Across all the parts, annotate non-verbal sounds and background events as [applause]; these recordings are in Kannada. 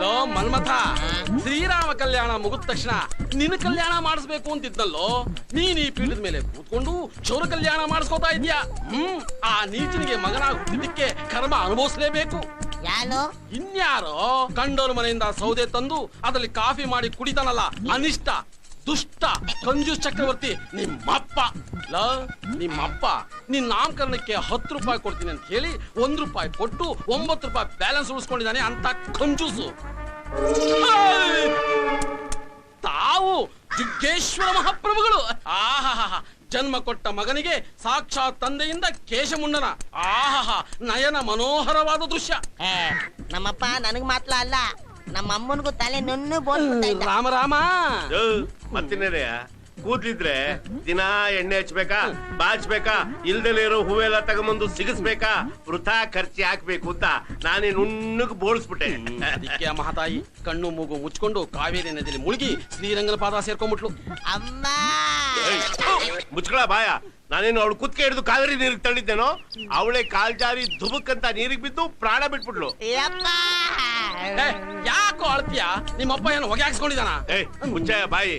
ಲೋ ಮನ್ಮಥ ಶ್ರೀರಾಮ ಕಲ್ಯಾಣ ಮುಗಿದ ತಕ್ಷಣ ನಿನ್ನ ಕಲ್ಯಾಣ ಮಾಡಿಸ್ಬೇಕು ಅಂತಿದ್ನಲ್ಲೋ ನೀನ್ ಈ ಪೀಠದ ಮೇಲೆ ಕೂತ್ಕೊಂಡು ಚೌರ ಕಲ್ಯಾಣ ಮಾಡಿಸ್ಕೋತಾ ಇದ್ಯಾ ಹ್ಮ್ ಆ ನೀಚನಿಗೆ ಮಗನಾಗಿ ಹುಟ್ಟಿದ್ದಕ್ಕೆ ಕರ್ಮ ಅನುಭವಿಸಲೇಬೇಕು. ಯಾರು? ಇನ್ಯಾರೋ ಕಂಡೋರ್ ಮನೆಯಿಂದ ಸೌದೆ ತಂದು ಅದರಲ್ಲಿ ಕಾಫಿ ಮಾಡಿ ಕುಡಿತಾನಲ್ಲ ಅನಿಷ್ಟ ದುಷ್ಟ ಕಂಜೂಸ್ ಚಕ್ರವರ್ತಿ ನಿಮ್ಮಪ್ಪ. ಲ ನಿಮ್ಮಪ್ಪ ನಿನ್ನ ನಾಮಕರಣಕ್ಕೆ ಹತ್ತು ರೂಪಾಯಿ ಕೊಡ್ತೀನಿ ಅಂತ ಹೇಳಿ ಒಂದ್ ರೂಪಾಯಿ ಕೊಟ್ಟು ಒಂಬತ್ತು ರೂಪಾಯಿ ಬ್ಯಾಲೆನ್ಸ್ ಉಳಿಸ್ಕೊಂಡಿದ್ದಾನೆ ಅಂತ ಕಂಜೂಸು. ತಾವು ಜಿಗ್ಗೇಶ್ವರ ಮಹಾಪ್ರಭುಗಳು. ಆಹಾಹಾ ಜನ್ಮ ಕೊಟ್ಟ ಮಗನಿಗೆ ಸಾಕ್ಷಾತ್ ತಂದೆಯಿಂದ ಕೇಶಮುಂಡನ. ಆಹಾಹಾ ನಯನ ಮನೋಹರವಾದ ದೃಶ್ಯ. ನಮ್ಮಪ್ಪ ನನಗ್ ಮಾತ್ರ ಅಲ್ಲ ನಮ್ಮ ಅಮ್ಮನಿಗೂ ತಲೆ ನುಣ್ಣು ಬೋಲ್ ರಾಮ ರಾಮ. ಮತ್ತಿನ್ನೇನೆಯ ಕೂದ್ಲಿದ್ರೆ ದಿನ ಎಣ್ಣೆ ಹಚ್ಬೇಕಾ ಬಾಚ್ಬೇಕಾ ಇಲ್ದಲ್ಲಿ ಇರೋ ಹೂವೆಲ್ಲ ತಗೊಂಬಂದು ಸಿಗಿಸ್ಬೇಕಾ ವೃಥಾ ಖರ್ಚಿ ಹಾಕ್ಬೇಕು ಅಂತ ನಾನೇ ನುಣ್ಣಗ್ ಬೋಳಿಸ್ಬಿಟ್ಟೆ. ಅದಕ್ಕೆ ಆ ಮಹಾತಾಯಿ ಕಣ್ಣು ಮೂಗು ಮುಚ್ಕೊಂಡು ಕಾವೇರಿ ನದಿಯಲ್ಲಿ ಮುಳುಗಿ ಶ್ರೀರಂಗನ ಪಾದ ಸೇರ್ಕೊಂಡ್ಬಿಟ್ಲು ಅಮ್ಮ! ಮುಚ್ಕೊಳ ಬಾಯ. ನಾನೇನು ಅವಳು ಕುತ್ಕೆ ಹಿಡಿದು ಕಾವೇರಿ ನೀರಿಗೆ ತಳ್ಳಿದ್ದೇನೋ? ಅವಳೆ ಕಾಲ್ ಜಾರಿ ಧುಬುಕ್ ಅಂತ ನೀರಿಗೆ ಬಿದ್ದು ಪ್ರಾಣ ಬಿಟ್ಬಿಟ್ಲು. ಯಾಕೋ ಅಳ್ತೀಯ? ನಿಮ್ಮಪ್ಪ ಏನು ಹೊಗೆ ಹಾಕ್ಸ್ಕೊಂಡಿದಾನ ಏ ಮುಚ್ಚಾಯ ಬಾಯಿ.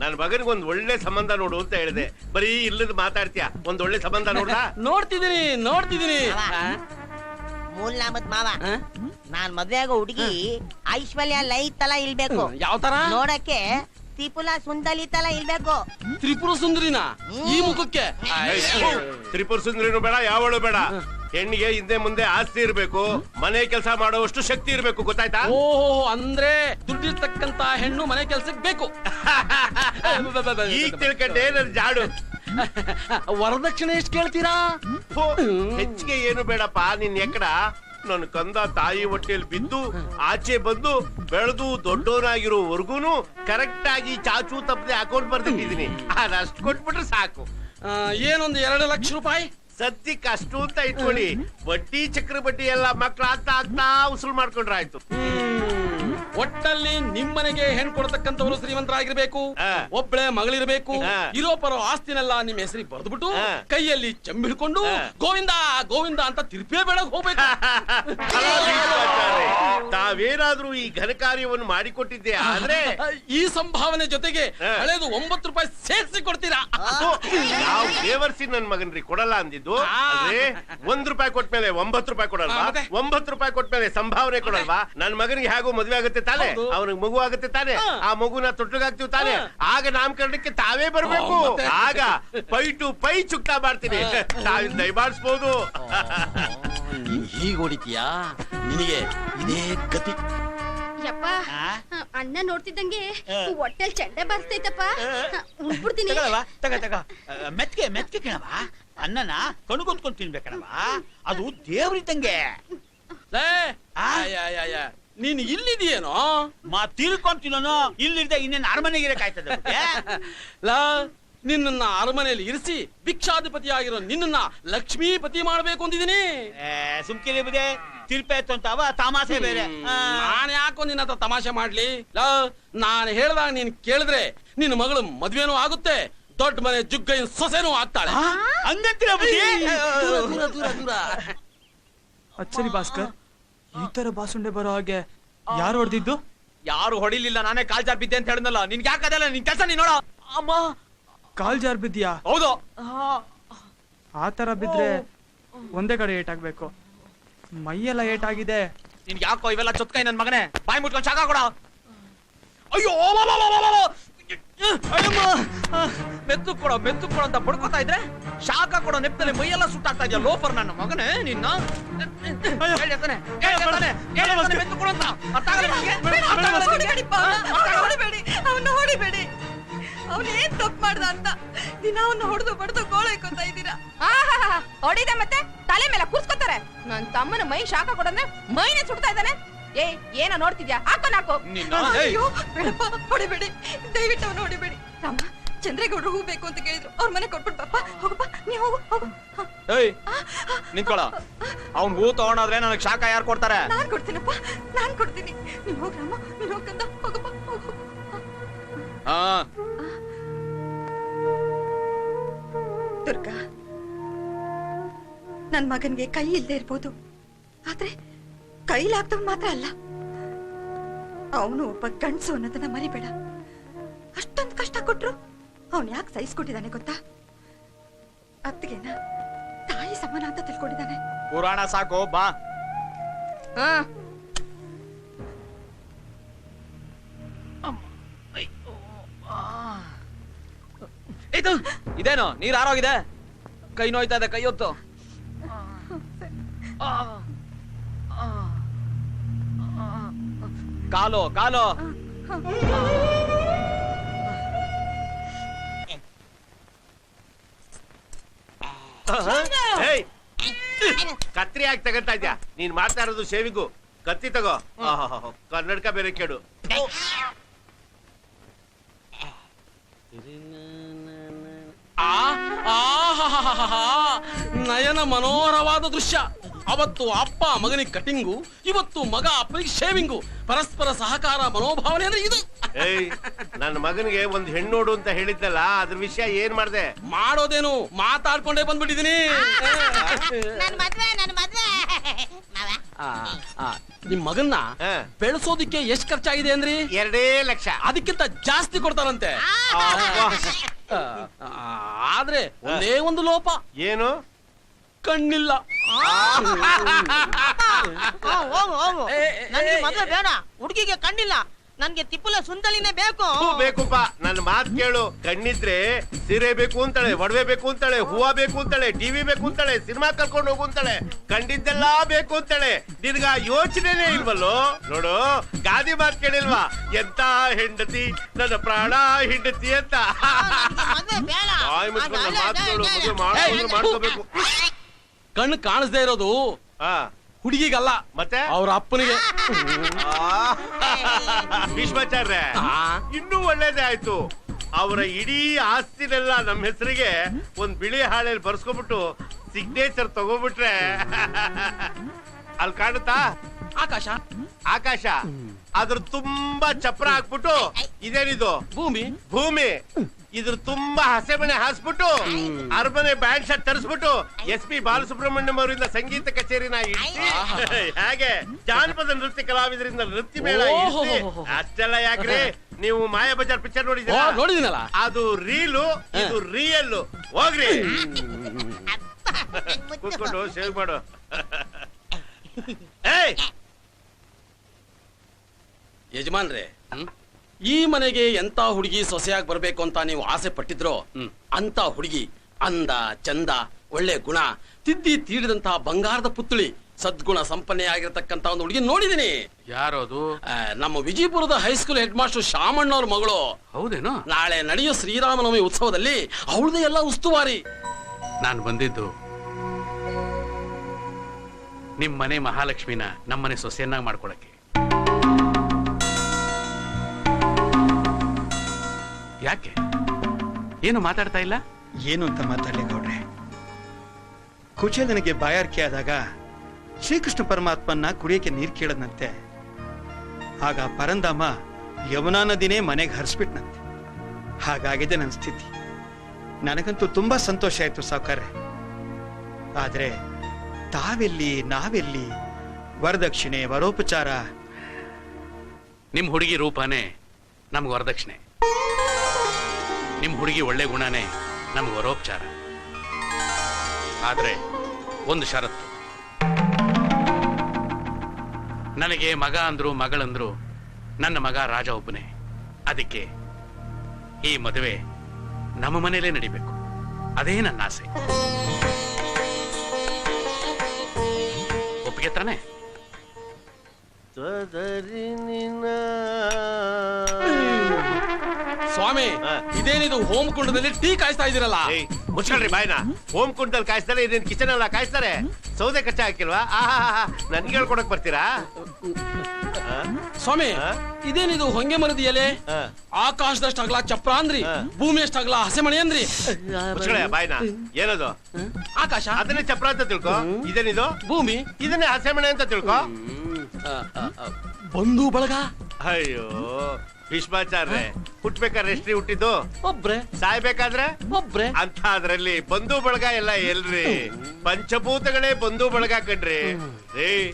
ನನ್ನ ಮಗನಿಗೆ ಒಂದ್ ಒಳ್ಳೆ ಸಂಬಂಧ ನೋಡು ಅಂತ ಹೇಳಿದೆ. ಬರೀ ಇಲ್ಲದ ಮಾತಾಡ್ತೀಯ? ಒಂದ್ ಒಳ್ಳೆ ಸಂಬಂಧ ನೋಡ ನೋಡ್ತಿದೀನಿ ನೋಡ್ತಿದೀನಿ? ಮೂಲ್ ನಾಮದ್ ಮಾವ. ನಾನ್ ಮದ್ವೆ ಆಗೋ ಹುಡುಗಿ ಐಶ್ವರ್ಯ ಲೈತ್ ತರ ಇಲ್ಬೇಕು ಯಾವ ತರ? ನೋಡಕ್ಕೆ ತ್ರಿಪುಲ ಸುಂದಲಿ ತರ ಇಲ್ಬೇಕು ತ್ರಿಪುರ ಸುಂದರಿನ? ಈ ಮುಖಕ್ಕೆ? ತ್ರಿಪುರ ಸುಂದರಿನೂ ಬೇಡ ಯಾವಳು ಬೇಡ. ಹೆಣ್ಣಿಗೆ ಹಿಂದೆ ಮುಂದೆ ಆಸ್ತಿ ಇರ್ಬೇಕು ಮನೆ ಕೆಲಸ ಮಾಡುವಷ್ಟು ಶಕ್ತಿ ಇರ್ಬೇಕು ಗೊತ್ತಾಯ್ತಾ? ಓಹೋ ಅಂದ್ರೆ ದುಡ್ಡಿರ್ತಕ್ಕಂತ ಹೆಣ್ಣು ಮನೆ ಕೆಲ್ಸಕ್ಕೆ ಬೇಕು. [laughs] ಈಗ ತಿಳ್ಕೊಂಡೆ ನನ್ ಜಾಡು. [laughs] ವರದಕ್ಷಿಣೆ ಎಷ್ಟು ಕೇಳ್ತೀರಾ? ಹೆಚ್ಚಿಗೆ ಏನು ಬೇಡಪ್ಪ ನಿನ್ ಎಕ್ಕಡ? ನನ್ ಕಂದ ತಾಯಿ ಹೊಟ್ಟೆಯಲ್ಲಿ ಬಿದ್ದು ಆಚೆ ಬಂದು ಬೆಳೆದು ದೊಡ್ಡವನಾಗಿರೋವರೆಗೂ ಕರೆಕ್ಟ್ ಆಗಿ ಚಾಚು ತಪ್ಪದೆ ಅಕೌಂಟ್ ಬರ್ದಿಟ್ಟಿದ್ದೀನಿ. ಅದಷ್ಟು ಕೊಟ್ಬಿಟ್ರೆ ಸಾಕು. ಆ, ಏನೊಂದು ಎರಡು ಲಕ್ಷ ರೂಪಾಯಿ? ಸದ್ಯಕ್ಕೆ ಅಷ್ಟು ಅಂತ ಇಟ್ಕೊಳ್ಳಿ. ಬಡ್ಡಿ ಚಕ್ರ ಬಡ್ಡಿ ಎಲ್ಲ ಮಕ್ಳು ಆಗ್ತಾ ಆಗ್ತಾ ಉಸುಲ್ ಮಾಡ್ಕೊಂಡ್ರಾಯ್ತು. ಹ್ಮ್. ಒಟ್ಟಲ್ಲಿ ನಿಮ್ಮನೆಗೆ ಹೆಣ್ ಕೊಡ್ತಕ್ಕಂಥವ್ರು ಶ್ರೀಮಂತರಾಗಿರ್ಬೇಕು ಒಬ್ಬಳೆ ಮಗಳಿರ್ಬೇಕು ಇರೋ ಪರೋ ಆಸ್ತಿನೆಲ್ಲ ನಿಮ್ಮ ಹೆಸರಿಗೆ ಬರೆದ್ಬಿಟ್ಟು ಕೈಯಲ್ಲಿ ಚಂಬಿಡ್ಕೊಂಡು. ಗೋವಿಂದ ಗೋವಿಂದ ಅಂತ ತಿರುಪೇ ಬೆಳಗ್ ಹೋಗ್ಬೇಕು. [laughs] ತಾವೇನಾದ್ರೂ ಈ ಘನ ಕಾರ್ಯವನ್ನು ಮಾಡಿಕೊಟ್ಟಿದ್ದೆ ಆದ್ರೆ [laughs] ಈ ಸಂಭಾವನೆ ಜೊತೆಗೆ ಹಳೆದು ಒಂಬತ್ತು ರೂಪಾಯಿ ಸೇರಿಸಿ ಕೊಡ್ತೀರಾ? ನಾವು ದೇವರ್ಸಿ ನನ್ ಮಗನ್ರಿ ಕೊಡಲ್ಲ ಅಂದಿದ್ದು. ಒಂದ್ ರೂಪಾಯಿ ಕೊಟ್ಮೇಲೆ ಒಂಬತ್ತು ರೂಪಾಯಿ ಕೊಡಲ್ವಾ? ಒಂಬತ್ತು ರೂಪಾಯಿ ಕೊಟ್ಮೇಲೆ ಸಂಭಾವನೆ ಕೊಡಲ್ವಾ? ನನ್ ಮಗನಿಗೆ ಹೇಗೂ ಮದ್ವೆ ಆಗುತ್ತೆ ತಾನೆ. ಅವನಿಗೆ ಮಗು ಆಗುತ್ತೆ ತಾನೆ? ಆ. ಮಗುನ ತೊಟ್ಟಿಗಾಗ್ತೀವಿ ತಾನೆ? ಆಗ ನಾಮಕರಣಕ್ಕೆ ತಾವೇ ಬರ್ಬೇಕು. ಆಗ ಪೈ ಟು ಪೈ ಚುಕ್ತಾ ಮಾಡ್ತೀನಿ. ದಯ ಮಾಡಿಸ್ಬೋದು. ಹೀಗ ಹೊಡಿತೀಯಾ ನಿನಗೆ ಇದೇ ಗತಿ. ಯಪ್ಪ ಅಣ್ಣ ನೋಡ್ತಿದ್ದಂಗೆ ಹೊಟ್ಟೆಲ್ ಚಂಡೆ ಬರ್ತೈತಪ್ಪ ಉಂಟ್ಬಿಡ್ತೀನಿ ತಗ ತಗ ಮೆತ್ಗೆ ಮೆತ್ಗೆ ಕಣವ ಅನ್ನನ ಕಣ್ಕೊಂತ್ಕೊಂಡ್ ತಿನ್ಬೇಕಣವ ಅದು ದೇವ್ರಿದ್ದಂಗೆ. ನೀನ್ ಇಲ್ಲಿದೀಯೇನೋ? ಮಾ ತಿಳ್ಕೊಂತೀನೋ ಇಲ್ಲಿರ್ದೆ ಇನ್ನೇನ್ ಅರಮನೆಗೆ ಇರಕಾಯ್ತದೆ? [laughs] ಲಾ ನಿನ್ನ ಅರಮನೆಯಲ್ಲಿ ಇರಿಸಿ ಭಿಕ್ಷಾಧಿಪತಿ ಆಗಿರೋ ನಿನ್ನ ಲಕ್ಷ್ಮೀಪತಿ ಮಾಡ್ಬೇಕು ಅಂದಿದ್ದೀನಿ. ಸುಮ್ಕಿರಿ ಬುದೆ ಅಂತ ಅವ ತಮಾಷೆ ಬೇರೆ. ನಾನು ಯಾಕೋ ನಿನ್ನ ಹತ್ರ ತಮಾಷೆ ಮಾಡ್ಲಿ? ಲಾ ನಾನು ಹೇಳ್ದಾಗ ನೀನ್ ಕೇಳಿದ್ರೆ ನಿನ್ನ ಮಗಳು ಮದ್ವೆನೂ ಆಗುತ್ತೆ ದೊಡ್ಡ ಮನೆ ಜುಗ್ಗೈ ಸೊಸೆನೂ ಆಗ್ತಾಳೆ? ಹಂಗಂತೀರ ಬುದ್ಧಿ? ದೂರ ದೂರ ದೂರ ದೂರ. ಅಚ್ಚರಿ ಭಾಸ್ಕರ್. ಈ ತರ ಬಾಸುಂಡೆ ಬರೋ ಹಾಗೆ ಯಾರು ಹೊಡೆದಿದ್ದು? ಯಾರು ಹೊಡಿಲಿಲ್ಲ ನಾನೇ ಕಾಲ್ ಜಾರ್ ಬಿದ್ದೆ ಅಂತ ಹೇಳಿದ್ನಲ್ಲ. ನಿನ್ಗೆ ಯಾಕೆ ಅದಲ್ಲ? ನಿನ್ ಕೆಲಸ ನೀನ್ ನೋಡ. ಅಮ್ಮ ಕಾಲ್ ಜಾರ್ ಬಿದ್ಯಾ ಹೌದು ಆ ತರ ಬಿದ್ರೆ ಒಂದೇ ಕಡೆ ಏಟಾಗ್ಬೇಕು. ಮೈಯೆಲ್ಲ ಆಗಿದೆ ನಿನ್ಗೆ ಯಾಕೋ ಇವೆಲ್ಲ ಚೊತ್ಕೈ ನನ್ ಮಗನೇ? ಬಾಯಿ ಮುಟ್ಕೊಂಡು ಶಾಕ ಕೊಡ. ಅಯ್ಯೋ ಮೆತ್ತು ಕೊಡೋ ಮೆತ್ತು ಕೊಡೋ ಅಂತ ಬಡ್ಕೋತಾ ಇದ್ರೆ ಶಾಖ ಕೊಡೋ ನೆಪ್ಪದಲ್ಲಿ ಮೈಯೆಲ್ಲ ಸುಟ್ಟಾಗ್ತಾ ಇದೆಯಾ ಲೋಫರ್ ನನ್ನ ಮಗನೇ ನಿನ್ನ? ಮೆತ್ತು ಕೊಡು ಅಂತ. ಅರ್ಥ? ಹೊಡಿಬೇಡಿ ಅವನ್ನ ಹೊಡಿಬೇಡಿ. ಅವನ್ ಏನ್ ತಪ್ಪು ಮಾಡ್ದ ಅಂತ ದಿನ ಅವನ್ನ ಹೊಡೆದು ಬಡ್ದು ಗೋಳೈಕೋತಾ ಇದ್ದೀರಾ? ಹೊಡಿದೆ ಮತ್ತೆ? ತಲೆ ಮೇಲೆ ಕೂರ್ಸ್ಕೊತಾರೆ. ನನ್ ತಮ್ಮನ ಮೈ ಶಾಖ ಕೊಡಂದ್ರೆ ಮೈನೇ ಸುಡ್ತಾ ಇದ್ದಾನೆ. ಏ ಏನ ನೋಡ್ತಿದ್ಯಾ? ಹಾಕೋ ನಾಕೋ. ಅಯ್ಯೋ ಬೇಡಪ್ಪ ಹೊಡಿಬೇಡಿ. ದಯವಿಟ್ಟು ಅವನು ಹೊಡಿಬೇಡಿ. ರಾಮ ಚಂದ್ರೇಗೌಡರು ಹೂ ಬೇಕು ಅಂತ ಕೇಳಿದ್ರು. ಅವ್ರ ಮನೆ ಕೊಟ್ಬಿಟ್ಟು ಪಾಪ. ಹೋಗಪ್ಪ ನೀವು ಹೋಗು ಹೋಗು. ಹ, ಏಯ್ ನಿಂತ್ಕೊಳ. ಅವ್ನ್ ಹೂ ತಗೊಂಡಾದ್ರೆ ನನಗ್ ಶಾಖ ಯಾರು ಕೊಡ್ತಾರೆ? ನಾನ್ ಕೊಡ್ತೀನಪ್ಪ ನಾನ್ ಕೊಡ್ತೀನಿ. ನೀನ್ ಹೋಗ್ ರಾಮ ನೀನ್ ಹೋಗಂತ ಹೋಗಪ್ಪ ಹೋಗು. ಹಾ. ದುರ್ಗಾ ನನ್ ಮಗನ್ಗೆ ಕೈ ಇಲ್ಲದೆ ಇರ್ಬೋದು. ಆದ್ರೆ ಕೈಲಾಗ್ದವ್ ಮಾತ್ರ ಅಲ್ಲ. ಅವನು ಒಬ್ಬ ಗಂಡ್ಸು ಅನ್ನೋದನ್ನ ಮರಿಬೇಡ. ಅಷ್ಟೊಂದು ಕಷ್ಟ ಕೊಟ್ರು ಅವನ್ ಯಾಕೆ ಸಹಿಸ್ಕೊಟ್ಟಿದ್ದಾನೆ ಗೊತ್ತಾ? ಅತ್ತಿಗೆನ ತಾಯಿ ಸಮಾನ ಅಂತ ತಿಳ್ಕೊಂಡಿದ್ದಾನೆ. ಪುರಾಣ ಸಾಕು ಬಾ. ಹಾ. ಇದು ಇದೇನು? ನೀರ್ ಆರೋಗಿದೆ? ಕೈ ನೋಯ್ತಾ ಇದೆ ಕೈ ಹೊತ್ತು. ಕಾಲು ಕಾಲು. ಕತ್ರಿ ಯಾಕೆ ತಗಂತ ಇದ್ಯಾ? ನೀನ್ ಮಾಡ್ತಾ ಇರೋದು ಶೇವಿಗೂ. ಕತ್ತಿ ತಗೋ. ಕನ್ನಡಕ ಬೇರೆ ಕೇಳು. ಆ. ನಯನ ಮನೋಹರವಾದ ದೃಶ್ಯ. ಅವತ್ತು ಅಪ್ಪ ಮಗನಿಗೆ ಕಟಿಂಗು ಇವತ್ತು ಮಗ ಅಪ್ಪನಿಗೆ ಶೇವಿಂಗು. ಪರಸ್ಪರ ಸಹಕಾರ ಮನೋಭಾವನೆ ಅಂದ್ರೆ ಇದು. ಏಯ್ ನನ್ನ ಮಗನಿಗೆ ಒಂದು ಹೆಣ್ಣೋಡು ಅಂತ ಹೇಳಿದ್ದಲ್ಲ ಅದ್ರ ವಿಷಯ ಏನ್ ಮಾಡ್ದೆ? ಮಾಡೋದೇನು ಮಾತಾಡ್ಕೊಂಡೇ ಬಂದ್ಬಿಟ್ಟಿದೀನಿ. ನನ್ ಮದ್ವೆ ನನ್ ಮದ್ವೆ. ಮಾವ. ಆ, ಆ, ನಿಮ್ ಮಗನ್ನ ಹಾ. ಬೆಳೆಸೋದಿಕ್ಕೆ ಎಷ್ಟ್ ಖರ್ಚಾಗಿದೆ ಅಂದ್ರಿ? ಎರಡೇ ಲಕ್ಷ. ಅದಕ್ಕಿಂತ ಜಾಸ್ತಿ ಕೊಡ್ತಾರಂತೆ. ಅಬ್ಬಾ. ಆ, ಆ, ಆದ್ರೆ ಒಂದೇ ಒಂದು ಲೋಪ. ಏನು? ಕಣ್ಣಿಲ್ಲ. ಹೋಗು ನನ್ಗೆ ಮದ್ವೆ ಬೇಡ. ಹುಡುಗಿಗೆ ಕಣ್ಣಿಲ್ಲ. ನನ್ಗೆ ತಿಪ್ಪಲ ಸುಂದಲಿನೇ ಬೇಕು. ಹೂ ಬೇಕುಪ್ಪ. ನನ್ನ ಮಾತು ಕೇಳು. ಕಣ್ಣಿದ್ರೆ ಸೀರೆ ಬೇಕು ಅಂತಾಳೆ ಒಡವೆ ಬೇಕು ಅಂತಾಳೆ ಹೂವ ಬೇಕು ಅಂತಾಳೆ ಟಿವಿ ಬೇಕು ಅಂತಾಳೆ ಸಿನಿಮಾ ಕರ್ಕೊಂಡು ಹೋಗು ಅಂತಾಳೆ. ಕಂಡಿದ್ದೆಲ್ಲಾ ಬೇಕು ಅಂತಾಳೆ. ನಿನ್ಗ ಯೋಚನೆನೇ ಇಲ್ವಲ್ಲೋ? ನೋಡು ಗಾದಿ ಮಾತ್ ಕೇಳಿಲ್ವಾ? ಎಂತ ಹೆಂಡತಿ? ನನ್ನ ಪ್ರಾಣ ಹೆಂಡತಿ ಅಂತ. ಬಾಯ್ ಮುಚ್ಕೊಂಡು ಅಲ್ಲ, ಮಾತ್ ಕೇಳು ಅಲ್ಲ, ಮದುವೆ ಮಾಡ್ಕೋಬೇಕು. ಕಣ್ಣು ಕಾಣಿಸ್ದೇ ಇರೋದು ಹುಡುಗಿಗಲ್ಲ. ಮತ್ತೆ? ಅವ್ರ ಅಪ್ಪನಿಗೆ. ವಿಶ್ವಾಚಾರ್ಯ. ಇನ್ನೂ ಒಳ್ಳೇದೇ ಆಯ್ತು. ಅವರ ಇಡೀ ಆಸ್ತಿನೆಲ್ಲ ನಮ್ಮ ಹೆಸರಿಗೆ ಒಂದ್ ಬಿಳಿ ಹಾಳೆಯಲ್ಲಿ ಬರ್ಸ್ಕೊಬಿಟ್ಟು ಸಿಗ್ನೇಚರ್ ತಗೋಬಿಟ್ರೆ ಅಲ್ಲಿ ಕಾಣುತ್ತಾ? ಆಕಾಶ. ಆಕಾಶ. ಅದ್ರ ತುಂಬಾ ಚಪ್ರ ಹಾಕ್ಬಿಟ್ಟು ಇದೇನಿದು? ಭೂಮಿ. ಭೂಮಿ. ಇದ್ರ ತುಂಬಾ ಹಸೆಮಣೆ ಹಾಸ್ಬಿಟ್ಟು ಅರಮನೆ ಬ್ಯಾಂಡ್ ಶರ್ಟ್ ತರಿಸ್ಬಿಟ್ಟು ಎಸ್ ಪಿ ಬಾಲಸುಬ್ರಹ್ಮಣ್ಯಂ ಅವರಿಂದ ಸಂಗೀತ ಕಚೇರಿನ ಇಡ್ಸಿ ಹಾಗೆ ಜಾನಪದ ನೃತ್ಯ ಕಲಾವಿದರಿಂದ ನೃತ್ಯ ಮೇಳ. ಅಷ್ಟೆಲ್ಲ ಯಾಕ್ರಿ? ನೀವು ಮಾಯಾ ಬಜಾರ್ ಪಿಕ್ಚರ್ ನೋಡಿದ್ದೀರಾ? ನೋಡಿದಿನಲ್ಲ ಅದು ರೀಲು ಇದು ರಿಯಲ್ ಹೋಗ್ರಿ. ಕುತ್ಕೊಂಡು ಸೇವ್ ಮಾಡು. ಏಯ್! ಯಜಮಾನ್ರೆ ಈ ಮನೆಗೆ ಎಂತ ಹುಡುಗಿ ಸೊಸೆಯಾಗಿ ಬರಬೇಕು ಅಂತ ನೀವು ಆಸೆ ಪಟ್ಟಿದ್ರೋ? ಅಂತ ಹುಡುಗಿ ಅಂದ ಚಂದ ಒಳ್ಳೆ ಗುಣ ತಿದ್ದಿ ತೀರಿದಂತಹ ಬಂಗಾರದ ಪುತ್ಳಿ ಸದ್ಗುಣ ಸಂಪನ್ನೆಯಾಗಿರ್ತಕ್ಕಂಥ ಒಂದು ಹುಡುಗಿ ನೋಡಿದೀನಿ ಯಾರೋದು ನಮ್ಮ ವಿಜಯಪುರದ ಹೈಸ್ಕೂಲ್ ಹೆಡ್ ಮಾಸ್ಟರ್ ಶಾಮಣ್ಣವ್ರ ಮಗಳು. ಹೌದೇನು? ನಾಳೆ ನಡೆಯೋ ಶ್ರೀರಾಮನವಮಿ ಉತ್ಸವದಲ್ಲಿ ಅವಳದೇ ಎಲ್ಲ ಉಸ್ತುವಾರಿ. ನಾನು ಬಂದಿದ್ದು ನಿಮ್ಮ ಮನೆ ಮಹಾಲಕ್ಷ್ಮಿನ ನಮ್ಮನೆ ಸೊಸೆಯನ್ನಾಗಿ ಮಾಡ್ಕೊಳಕ್ಕೆ. ಯಾಕೆ? ಏನು ಮಾತಾಡ್ತಾ ಇಲ್ಲ? ಏನು ಅಂತ ಮಾತಾಡಲಿ ಗೌಡ್ರೆ. ಕುಚೇಲನಿಗೆ ಬಾಯಾರಿಕೆ ಆದಾಗ ಶ್ರೀಕೃಷ್ಣ ಪರಮಾತ್ಮನ್ನ ಕುಡಿಯಕ್ಕೆ ನೀರು ಕೇಳದಂತೆ ಆಗ ಪರಂಧಾಮ ಯಮುನಾ ನದಿನೇ ಮನೆಗೆ ಹರಿಸ್ಬಿಟ್ನಂತೆ. ಹಾಗಾಗಿದೆ ನನ್ನ ಸ್ಥಿತಿ. ನನಗಂತೂ ತುಂಬಾ ಸಂತೋಷ ಆಯ್ತು ಸಾವುಕಾರ್ರೆ. ಆದ್ರೆ ತಾವೆಲ್ಲಿ ನಾವೆಲ್ಲಿ? ವರದಕ್ಷಿಣೆ ವರೋಪಚಾರ? ನಿಮ್ ಹುಡುಗಿ ರೂಪನೇ ನಮ್ಗೆ ವರದಕ್ಷಿಣೆ. ನಿಮ್ ಹುಡುಗಿ ಒಳ್ಳೆ ಗುಣನೇ ನಮ್ಗೆ ವರೋಪಚಾರ. ಆದರೆ ಒಂದು ಷರತ್ತು. ನನಗೆ ಮಗ ಅಂದ್ರು ಮಗಳಂದ್ರು ನನ್ನ ಮಗ ರಾಜ ಒಬ್ಬನೇ. ಅದಕ್ಕೆ ಈ ಮದುವೆ ನಮ್ಮ ಮನೆಯಲ್ಲೇ ನಡಿಬೇಕು. ಅದೇ ನನ್ನ ಆಸೆ. ಒಪ್ಪಿಗೆ ತಾನೆ? ಸ್ವಾಮಿ ಇದೇನಿದು ಹೋಮ್ ಕುಂಡದಲ್ಲಿ ಟೀ ಕಾಯಿಸ್ತಾ ಇದೀರಲ್ಲ ಮುಚ್ಕೊಳ್ರಿ ಬಾಯ್ನ. ಹೋಮ್ ಕುಂಡದಲ್ಲಿ ಕಾಯಿಸ್ತಾರೆ ಇದೇನ್ ಕಿಚನ್ ಎಲ್ಲ ಕಾಯಿಸ್ತಾರೆ? ಸೌದೆ ಕಚ್ಚಾ ಹಾಕಿಲ್ವಾ? ಆಹಾ ನನ್ಗೆ ಹೇಳ್ಕೊಡಕ್ ಬರ್ತೀರಾ? ಸ್ವಾಮಿ ಇದೇನಿದು ಹೊಂಗೆ ಮರದ ಎಲೆ? ಆಕಾಶದಷ್ಟು ಅಗಲ ಚಪ್ರ ಅಂದ್ರಿ ಹಾ. ಭೂಮಿ ಅಷ್ಟು ಅಗಲ ಹಸೆಮಣಿ ಅಂದ್ರಿ. ಬಾಯ್ನ. ಏನದು? ಆಕಾಶ? ಅದನ್ನೇ ಚಪ್ರ ಅಂತ ತಿಳ್ಕೊ. ಇದೇನಿದು? ಭೂಮಿ? ಇದನ್ನೇ ಹಸೆಮಣೆ ಅಂತ ತಿಳ್ಕೊ. ಬಂಧು ಬಳಗ? ಅಯ್ಯೋ. ಭೀಷ್ಮಾಚಾರ್ಯ ಹುಟ್ಬೇಕಾದ್ರೆ ಎಷ್ಟ್ರಿ ಹುಟ್ಟಿದ್ದು? ಒಬ್ರೆ. ಸಾಯ್ಬೇಕಾದ್ರೆ? ಒಬ್ರೆ. ಅಂತ ಅದ್ರಲ್ಲಿ ಬಂಧು ಬಳಗ ಎಲ್ಲ ಎಲ್ರಿ? ಪಂಚಭೂತಗಳೇ ಬಂಧು ಬಳಗ ಕಣ್ರಿ. ಏ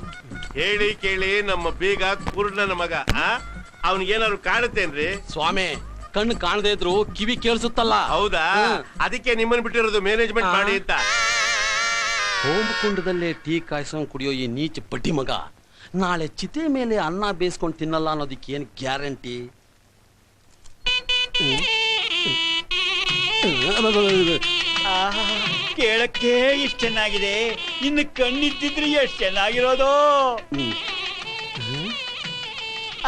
ಹೇಳಿ ಕೇಳಿ ನಮ್ಮ ಬೀಗ ಪೂರ್ಣನ ಮಗ ಆ? ಅವನಿಗೇನಾದ್ರು ಕಾಣುತ್ತೇನ್ರಿ? ಸ್ವಾಮಿ ಕಣ್ಣು ಕಾಣದೇ ಇದ್ರು ಕಿವಿ ಕೇಳಿಸುತ್ತಲ್ಲ. ಹೌದಾ? ಅದಕ್ಕೆ ನಿಮ್ಮನ್ ಬಿಟ್ಟಿರೋದು ಮ್ಯಾನೇಜ್ಮೆಂಟ್. ಮಾಡಿ ಅಂತ. ಹೋಮಕುಂಡದಲ್ಲೇ ಟೀ ಕಾಯಿಸೋ ಕುಡಿಯೋ ಈ ನೀಚ ಬಡ್ಡಿ ಮಗ. ನಾಳೆ ಚಿತೆ ಮೇಲೆ ಅನ್ನ ಬೇಯಿಸ್ಕೊಂಡು ತಿನ್ನಲ್ಲ ಅನ್ನೋದಕ್ಕೆ ಏನು ಗ್ಯಾರಂಟಿ? ಆಹಾ, ಕೇಳಕ್ಕೆ ಇಷ್ಟು ಚೆನ್ನಾಗಿದೆ. ಇನ್ನು ಕಣ್ಣಿದ್ದಿದ್ರೆ ಎಷ್ಟು ಚೆನ್ನಾಗಿರೋದು?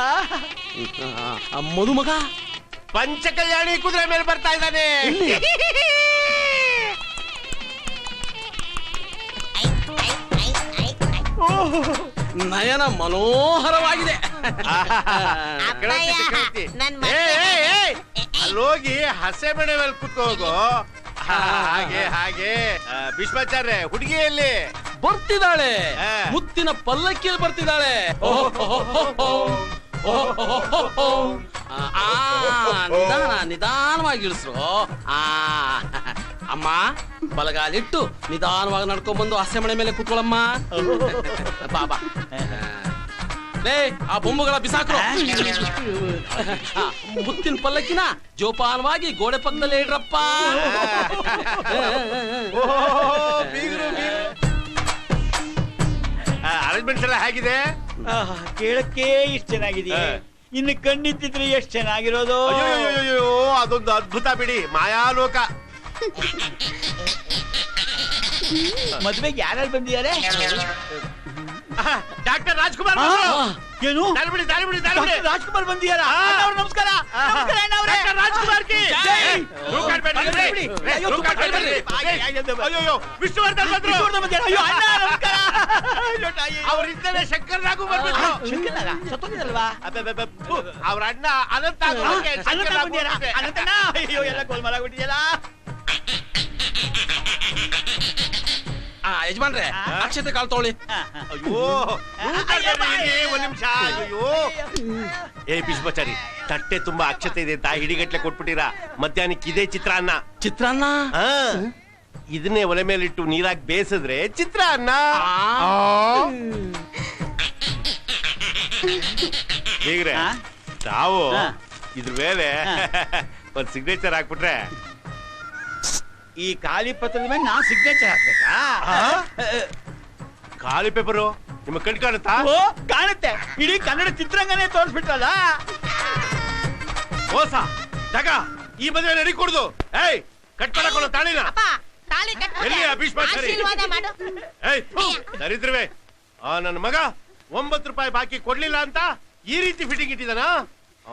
ಆಹಾ, ಮದುಮಗ. ಪಂಚ ಕಲ್ಯಾಣಿ ಕುದುರೆ ಮೇಲೆ ಬರ್ತಾ ಇದ್ದಾನೆ. ನಯನ ಮನೋಹರವಾಗಿದೆ. ಕೇಳತ್ತಿ, ಕೇಳತ್ತಿ. ನನ್ ಏ, ಏ, ಏ, ಅಲ್ಲೋಗಿ ಹಸೆ ಬೆಳೆ ಮೇಲೆ ಕುತ್ಕೋಗು ಹಾಗೆ ಹಾಗೆ. ಭೀಷ್ಮಾಚಾರ್ಯ ಹುಡುಗಿಯಲ್ಲಿ? ಬರ್ತಿದ್ದಾಳೆ. ಮುತ್ತಿನ ಪಲ್ಲಕ್ಕಿಯಲ್ಲಿ ಬರ್ತಿದ್ದಾಳೆ. ನಿಧಾನ ನಿಧಾನವಾಗಿ ಇಳಿಸ್ರು ಆ ಅಮ್ಮ ಬಲಗಾಲಿಟ್ಟು ನಿಧಾನವಾಗಿ ನಡ್ಕೊಂಡ್ ಬಂದು ಹಸೆ ಮನೆ ಮೇಲೆ ಕೂತ್ಕೊಳ್ಳಮ್ಮ ಬಾಬಾ ಲೇ ಆ ಬೊಂಬುಗಳ ಬಿಸಾಕ್ರು. ಮುತ್ತಿನ ಪಲ್ಲಕ್ಕಿನ ಜೋಪಾನವಾಗಿ ಗೋಡೆ ಪಕ್ಕದಲ್ಲೇ ಇಡ್ರಪ್ಪ. ಅರೇಂಜ್ಮೆಂಟ್ಸ್ ಎಲ್ಲ ಹೇಗಿದೆ? ಆಹಾ, ಕೇಳಕ್ಕೆ ಇಷ್ಟ ಚೆನ್ನಾಗಿದೆ. ಇನ್ನು ಕಣ್ಣಿದ್ದಿದ್ರೆ ಎಷ್ಟು ಚೆನ್ನಾಗಿರೋದು? ಅಯ್ಯೋ ಅದೊಂದು ಅದ್ಭುತ ಬಿಡಿ ಮಾಯಾಲೋಕ. ಮದ್ವೆಗೆ ಯಾರ್ಯಾರು ಬಂದಿದ್ದಾರೆ? ಡಾಕ್ಟರ್ ರಾಜ್ಕುಮಾರ್. ಏನು ದಾರಿಬಿಡಿ ದಾರಿಬಿಡಿ ದಾರಿಬಿಡಿ ರಾಜ್ಕುಮಾರ್ ಬಂದಿಯಾರ ಆ. ಅಣ್ಣವ್ರು ನಮಸ್ಕಾರ ನಮಸ್ಕಾರ ಅಣ್ಣವ್ರೆ. ಡಾಕ್ಟರ್ ರಾಜ್ಕುಮಾರ್ ಕಿ ಜೈ. ಏ, ರೂಮ್ ಕಾರ್ಡ್ ಬೇಡ, ಬಿಡಿ, ಬಿಡಿ. ಬಿಡಿ. ಏ, ಅಯ್ಯೋ, ವಿಷ್ಣುವರ್ಧನ್ ಬಂದ್ರು ವಿಷ್ಣುವರ್ಧನ್ ಬಂದಿಯಾರಾ? ಅಯ್ಯೋ ಅಣ್ಣ ನಮಸ್ಕಾರ ಅಯ್ಯೋ, ತಾಯಿ. ಶಂಕರ್ ರಾಘು ಬರ್ಬಿಟ್ರು ಶಂಕರನಾಗ? ಸತ್ತೋಗಿದಲ್ವಾ ಅಬ್ಬಬ್ಬಬ್ಬ, ಥು, ಅವ್ರ ಅಣ್ಣ ಅನಂತ ಅನಂತ ಬಂದಿಯಾರಾ? ಅನಂತಣ್ಣ? ಅಯ್ಯೋ ಎಲ್ಲ ಗೋಲ್ಮಾಲ್ ಆ ಯಜಮಾನ್ರೆ ಅಕ್ಷತೆ ಕಾಲ್ ತೊಗೊಳ್ಳಿ. ಆ. ಅಯ್ಯೋ ಒಂದ್ ನಿಮಿಷ. ಅಯ್ಯೋ ಏ ಭೀಷ್ಮಾಚಾರಿ ತಟ್ಟೆ ತುಂಬಾ ಅಕ್ಷತೆ ಇದೆ ಅಂತ ಹಿಡಿಗಟ್ಲೆ ಕೊಟ್ಬಿಟ್ಟಿರಾ. ಮಧ್ಯಾಹ್ನಕ್ಕೆ ಇದೇ ಚಿತ್ರಾನ್ನ. ಚಿತ್ರಾನ್ನ? ಇದನ್ನೇ ಒಲೆ ಮೇಲಿಟ್ಟು ನೀರಾಗಿ ಬೇಯಿಸಿದ್ರೆ ಚಿತ್ರಾನ್ನ. ಹೀಗ್ರೆ ಆ? ತಾವು. ಇದ್ರ ಮೇಲೆ. [laughs] ಒಂದ್ ಸಿಗ್ನೇಚರ್ ಹಾಕ್ಬಿಟ್ರೆ. ಈ ಖಾಲಿ ಪತ್ರದ ಮೇಲೆ ನಾ ಸಿಗ್ನೇಚರ್ ಹಾಕ್ಬೇಕಾ? ಖಾಲಿ ಪೇಪರು ನಿಮ್ಮ ಕಣ್ ಕಾಣುತ್ತಾ? ಓ ಕಾಣುತ್ತೆ. ಇಡೀ ಕನ್ನಡ ಚಿತ್ರರಂಗನೇ ತೋರಿಸ್ಬಿಟ್ರಲ್ಲ? ಮೋಸ ಜಗ ಈ ಮದುವೆ ನಡಿ ಕೊಡುದು. ಏಯ್ ಕಟ್ ಮಾಡಕೊಳ್ಳೋ ತಾಳಿನ? ಅಪ್ಪ ತಾಳಿ ಕಟ್ಟು ಎಲ್ಲಿ ಆ ಭೀಷ್ಮಾಚಾರಿ? ಆಶೀರ್ವಾದ ಮಾಡು. ಏಯ್ ಥು, ದರಿದ್ರವೇ. ಆ ನನ್ನ ಮಗ ಒಂಬತ್ತು ರೂಪಾಯಿ ಬಾಕಿ ಕೊಡ್ಲಿಲ್ಲ ಅಂತ ಈ ರೀತಿ ಫಿಟ್ಟಿಂಗ್ ಇಟ್ಟಿದಾನ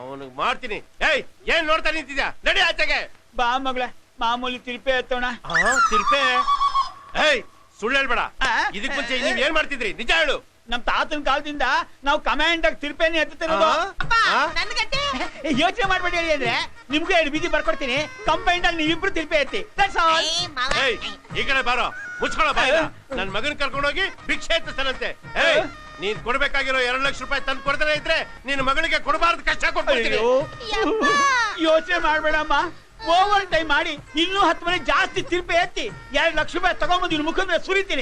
ಅವನಿಗೆ ಮಾಡ್ತೀನಿ. ಏಯ್ ಏನ್ ನೋಡ್ತಾ ನಿಂತಿದ್ಯಾ? ನಡಿ ಆಚೆಗೆ. ಬಾ ಮಗಳ. ಮಾಮೂಲಿ ತಿರುಪೆ ಎತ್ತೋಣ? ಆ, ತಿರ್ಪೆ? ಏಯ್ ಸುಳ್ಳು ಹೇಳ್ಬೇಡ. ಇದಕ್ಕೆ ಇದಕ್ ಮುಂಚೆ ನೀವ್ ಏನ್ ಮಾಡ್ತಿದ್ರಿ? ನಿಜ ಹೇಳು. ನಮ್ ತಾತನ ಕಾಲದಿಂದ ನಾವು ಕಮಾಂಡ್ ಆಗಿ ತಿರುಪೆನೆ ಎತ್ತುತ್ತಿರೋದು? ನನ್ಗಟ್ಟೆ ಯೋಚನೆ ಮಾಡ್ಬೇಡಿ ಹೇಳಿ ಅಂದ್ರೆ ನಿಮ್ಗೆ ಎರಡು ಬೀದಿ ಬರ್ಕೊಡ್ತೀನಿ. ಕಂಪೈಂಡ್ ಅಲ್ಲಿ ನೀವಿಬ್ರು ತಿರುಪೆ ಎತ್ತಿ. ಏಯ್ ಈ ಕಡೆ ಬಾರೋ. ಮುಚ್ಕೊಳ್ಳೋ ಬಾಯ ನನ್ ಮಗನ್ ಕರ್ಕೊಂಡೋಗಿ ಭಿಕ್ಷೆ ಎತ್ತಿಸ್ತಾನಂತೆ ಏಯ್ ನೀನ್ ಕೊಡ್ಬೇಕಾಗಿರೋ ಎರಡ್ ಲಕ್ಷ ರೂಪಾಯಿ ತಂದು ಕೊಡ್ತಾನೆ ಇದ್ರೆ ನಿನ್ ಮಗಳಿಗೆ ಕೊಡಬಾರ್ದು ಕಷ್ಟ ಕೊಡ್ತೀನಿ. ಯೋಚನೆ ಮಾಡ್ಬೇಡಮ್ಮ. ಓವರ್ ಟೈಮ್ ಮಾಡಿ ಇನ್ನೂ ಹತ್ತು ಮನೆ ಜಾಸ್ತಿ ತಿರುಪೆ ಎತ್ತಿ ಎರಡು ಲಕ್ಷ ರೂಪಾಯಿ ತಗೊಂಡ್ಬಂದು ಇನ್ನು ಮುಖದ ಮೇಲೆ ಸುರಿತೀನಿ.